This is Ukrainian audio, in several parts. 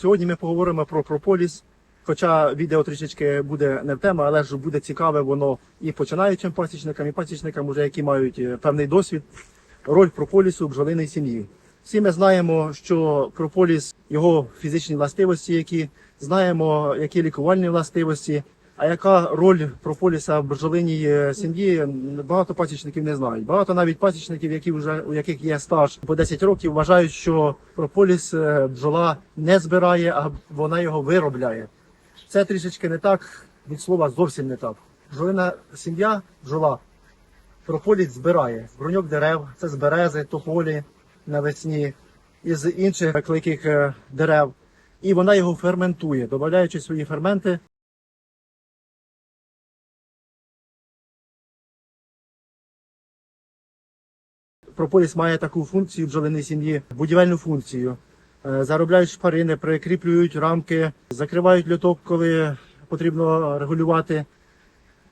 Сьогодні ми поговоримо про прополіс. Хоча відео трішечки буде не в тему, але ж буде цікаве воно і починаючим пасічникам, і пасічникам, уже які мають е, певний досвід. Роль прополісу в бджолиній сім'ї. Всі ми знаємо, що прополіс, його фізичні властивості, які знаємо, які лікувальні властивості. А яка роль прополіса в бджолиній е, сім'ї? Багато пасічників не знають. Багато навіть пасічників, які вже у яких є стаж по 10 років, вважають, що прополіс е, бджола не збирає, а вона його виробляє. Це трішечки не так, від слова зовсім не так. Бджолина сім'я, бджола, прополіс збирає. Бруньок дерев, це з берези, тополі навесні, із інших кликих е, дерев. І вона його ферментує, додаючи свої ферменти. Прополіс має таку функцію в бджолиній сім'ї, будівельну функцію. Е, Заробляють шпарини, прикріплюють рамки, закривають льоток, коли потрібно регулювати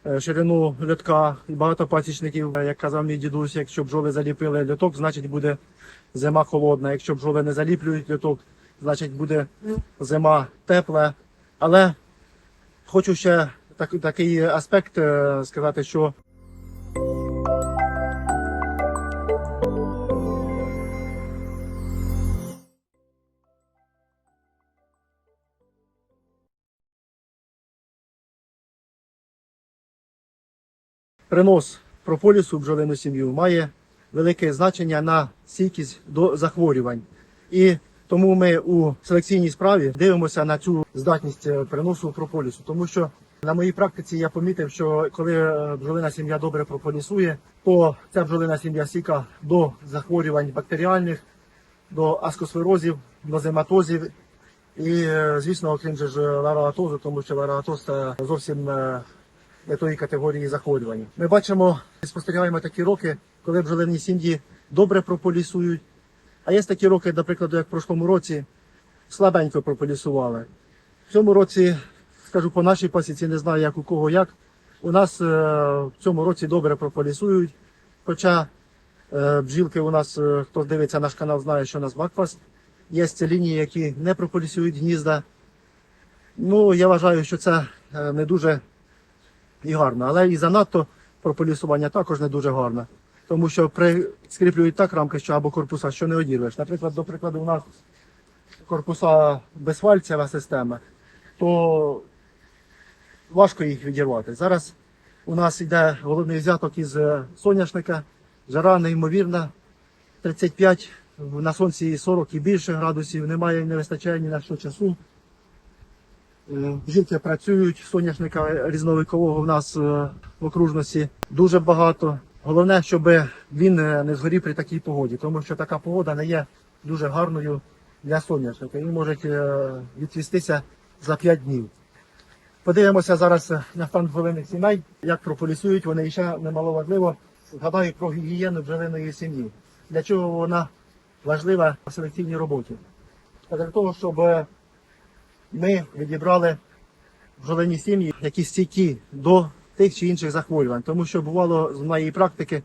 е, ширину льотка. Багато пасічників, е, як казав мій дідусь, якщо бджоли заліпили льоток, значить буде зима холодна. Якщо бджоли не заліплюють льоток, значить буде зима тепла. Але хочу ще так, такий аспект сказати, що принос прополісу в бджолину сім'ю має велике значення на стійкість до захворювань. І тому ми у селекційній справі дивимося на цю здатність е, приносу прополісу. Тому що на моїй практиці я помітив, що коли е, бджолина сім'я добре прополісує, то ця бджолина сім'я стійка до захворювань бактеріальних, до аскосферозів, до зематозів і, е, звісно, окрім же ж лароатозу, тому що лароатоз це зовсім не тої категорії захворювань. Ми бачимо, спостерігаємо такі роки, коли бджолині сім'ї добре прополісують. А є такі роки, наприклад, як в прошлому році, слабенько прополісували. В цьому році, скажу по нашій пасіці, не знаю як у кого як. У нас е, в цьому році добре прополісують. Хоча е, бджілки у нас, е, хто дивиться наш канал, знає, що у нас Бакфаст. Є лінії, які не прополісують гнізда. Ну, я вважаю, що це не дуже і гарно, але і занадто прополісування також не дуже гарно. Тому що при скріплюють так рамки, що або корпуса, що не одірвеш. Наприклад, до прикладу, у нас корпуса безфальцева система, то важко їх відірвати. Зараз у нас йде головний взяток із е, соняшника, жара неймовірна, 35, на сонці 40 і більше градусів, немає не вистачає ні на що часу. Е, Жінки працюють, соняшника різновикового в нас е, в окружності дуже багато. Головне, щоб він е, не згорів при такій погоді, тому що така погода не є дуже гарною для соняшника. Він може відцвістися за 5 днів. Подивимося зараз на стан бджолиних сімей, як прополісують вони і ще немаловажливо згадаю про гігієну бджолиної сім'ї. Для чого вона важлива в селекційній роботі? Для того, щоб ми відібрали бджолині сім'ї, які стійкі до тих чи інших захворювань. Тому що бувало з моєї практики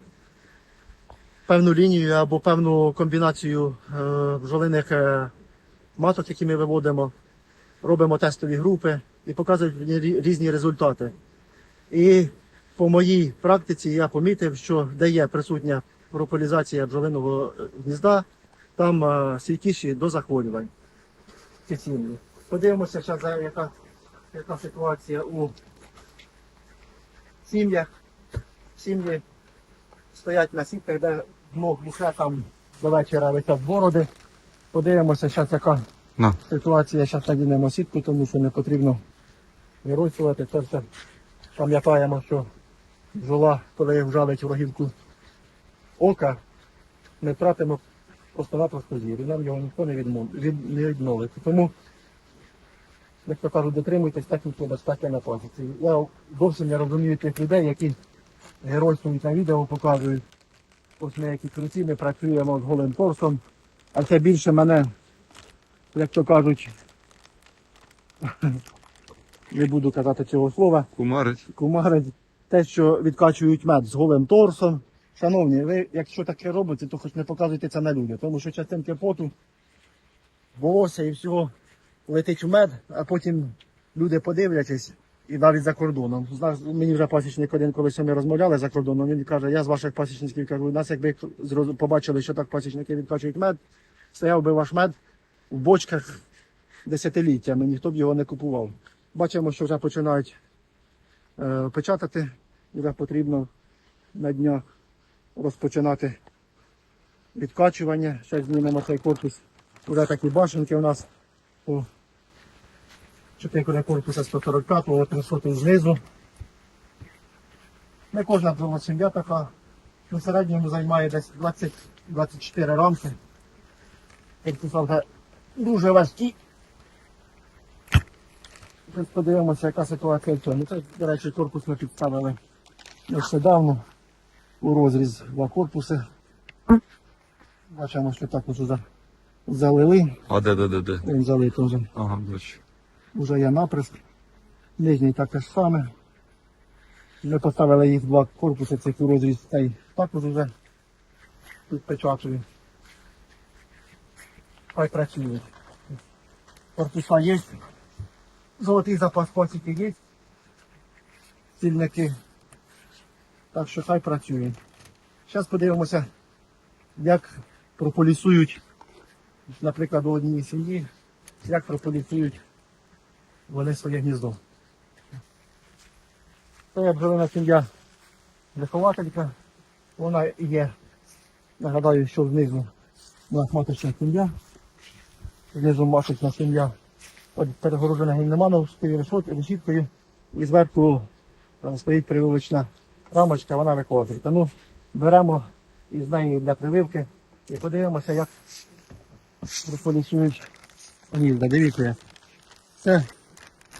певну лінію або певну комбінацію е, бджолиних е, маток, які ми виводимо, робимо тестові групи і показують різні результати. І по моїй практиці я помітив, що де є присутня прополізація бджолиного е, гнізда, там е, стійкіші до захворювань. ці. Подивимося, зараз, за- яка, яка ситуація у сім'ях. Сім'ї стоять на сітках, де дно глухе там до вечора висять бороди. Подивимося, зараз яка На. ситуація. Зараз надінемо сітку, тому що не потрібно вирощувати. Це все пам'ятаємо, що бджола, коли вжалить врагівку ока, ми втратимо просто-напросто зір. І нам його ніхто не, відмов... від... не відновить. Тому, як то кажуть, дотримуйтесь техніки безпеки на позиції. Я зовсім не розумію тих людей, які геройствують на відео, показують. Ось ми які круті, ми працюємо з голим торсом, а це більше мене, як то кажуть, не буду казати цього слова, Кумарить. кумарить те, що відкачують мед з голим торсом. Шановні, ви якщо таке робите, то хоч не показуйте це на людях, тому що частинки поту, волосся і всього летить в мед, а потім люди подивляться і навіть за кордоном. Мені вже пасічник один, коли ми розмовляли за кордоном, він каже, я з ваших пасічників кажу, нас якби побачили, що так пасічники відкачують мед, стояв би ваш мед в бочках десятиліттями, ніхто б його не купував. Бачимо, що вже починають е, печатати, вже потрібно на днях розпочинати відкачування. Зараз знімемо цей корпус. Уже такі башенки у нас 4 корпуса 145-го, 300 знизу. Не кожна сім'я така. На середньому займає десь 20-24 рамки. Корпуса вже дуже важкі. Подивимося, яка ситуація в цьому. Це, до речі, корпус ми підставили нещодавно у розріз два корпуси. Бачимо, що також вже залили. А де, де, де, де? Він залив теж. Ага, бачу. Вже є наприск. Нижній таке ж саме. Ми поставили їх два корпуси, цих у розріз цей також вже підпечатую. Хай працюють. Корпуса є. Золотий запас пасіки є. Стільники. Так що хай працює. Зараз подивимося, як прополісують, наприклад, у одній сім'ї, як прополісують вони своє гніздо. Це є бджолина сім'я вихователька. Вона є, нагадаю, що знизу у нас маточна сім'я. Знизу маточна сім'я перегорожена гімнемановською решіткою. І зверху там стоїть прививочна рамочка, вона вихователька. Ну, беремо із неї для прививки і подивимося, як прополісують гнізда. Дивіться. Це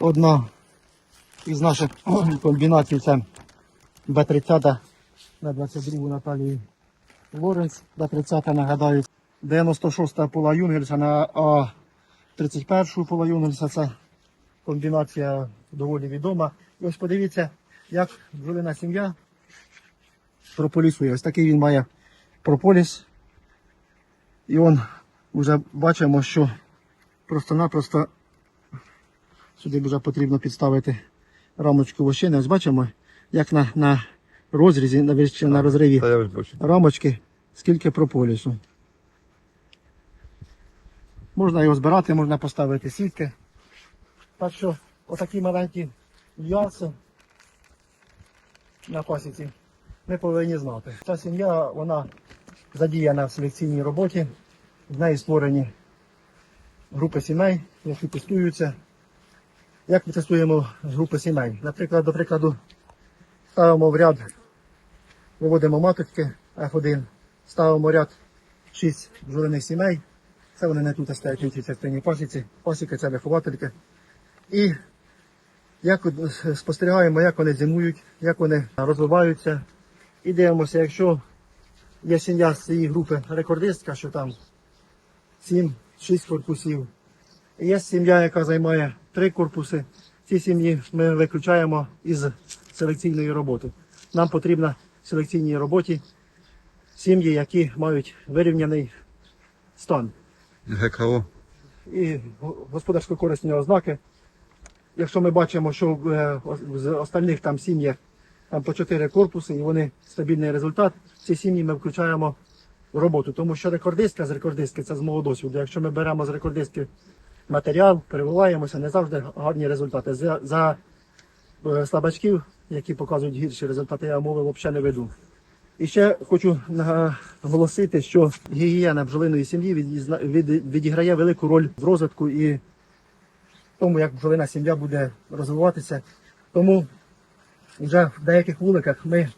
одна із наших комбінацій це Б-30 на 22 Наталії Лоренс. Б-30 нагадаю. 96-та пола Юнгельса на А31 пола Юнгельса. Це комбінація доволі відома. І ось подивіться, як бджолина сім'я прополісує. Ось такий він має прополіс. І он вже бачимо, що просто-напросто Сюди вже потрібно підставити рамочку вощини. Ось бачимо, як на, на розрізі, на, вірніше, на розриві рамочки, скільки прополісу. Можна його збирати, можна поставити сітки. Так що отакі маленькі м'ясо на пасіці ми повинні знати. Ця сім'я вона задіяна в селекційній роботі. В неї створені групи сімей, які тестуються. Як ми тестуємо групи сімей? Наприклад, до прикладу, ставимо в ряд, виводимо маточки F1, ставимо в ряд 6 бджолиних сімей. Це вони не тут стоять у цій частині пасіці. Пасіки це виховательки. І як е, спостерігаємо, як вони зимують, як вони розвиваються. І дивимося, якщо є сім'я з цієї групи рекордистка, що там 7-6 корпусів. Є сім'я, яка займає три корпуси. Ці сім'ї ми виключаємо із селекційної роботи. Нам потрібно в селекційній роботі сім'ї, які мають вирівняний стан ГКО. і господарсько корисні ознаки. Якщо ми бачимо, що в е, з остальних там сім'ях там по 4 корпуси і вони стабільний результат, ці сім'ї ми включаємо в роботу. Тому що рекордистка з рекордистки це з мого досвіду. Якщо ми беремо з рекордистки матеріал, перевиваємося, не завжди гарні результати. За, за е, слабачків, які показують гірші результати, я мови взагалі не веду. І ще хочу наголосити, що гігієна бджолиної сім'ї відіграє велику роль в розвитку і тому, як бджолина сім'я буде розвиватися. Тому вже в деяких вуликах ми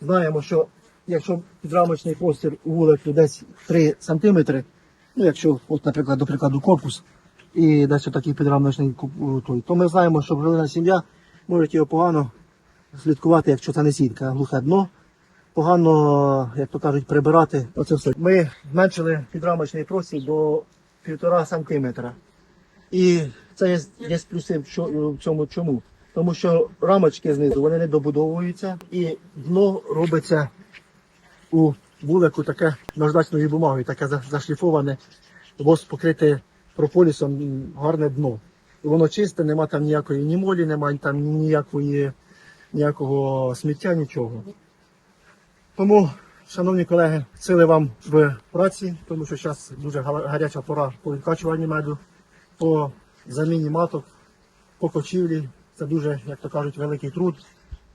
знаємо, що якщо підрамочний простір у вулику десь 3 см, ну якщо, от, наприклад, до прикладу, корпус і десь такий підрамочний той, то ми знаємо, що бджолина сім'я може його погано слідкувати, якщо це не сітка, глухе дно погано, як то кажуть, прибирати. Оце все. Ми зменшили підрамочний простір до півтора сантиметра. І це є, є плюси в цьому чому. Тому що рамочки знизу вони не добудовуються і дно робиться у вулику таке наждачною бумагою, таке зашліфоване, воз покрите прополісом гарне дно. І воно чисте, нема там ніякої ні молі, немає там ніякої, ніякого сміття, нічого. Тому, шановні колеги, сили вам в праці, тому що зараз дуже гаряча пора по відкачуванню меду, по заміні маток, по кочівлі. Це дуже, як то кажуть, великий труд,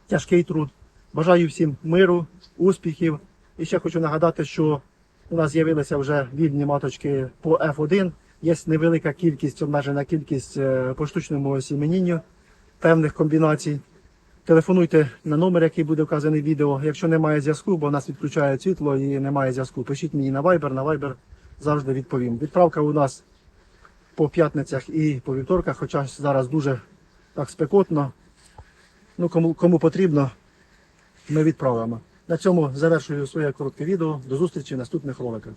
тяжкий труд. Бажаю всім миру, успіхів. І ще хочу нагадати, що у нас з'явилися вже вільні маточки по F1. Є невелика кількість, обмежена кількість е, по штучному осіменінню певних комбінацій. Телефонуйте на номер, який буде вказаний в відео. Якщо немає зв'язку, бо нас відключає світло і немає зв'язку, пишіть мені на Viber, на Viber завжди відповім. Відправка у нас по п'ятницях і по вівторках, хоча зараз дуже так спекотно. Ну, кому, кому потрібно, ми відправимо. На цьому завершую своє коротке відео. До зустрічі в наступних роликах.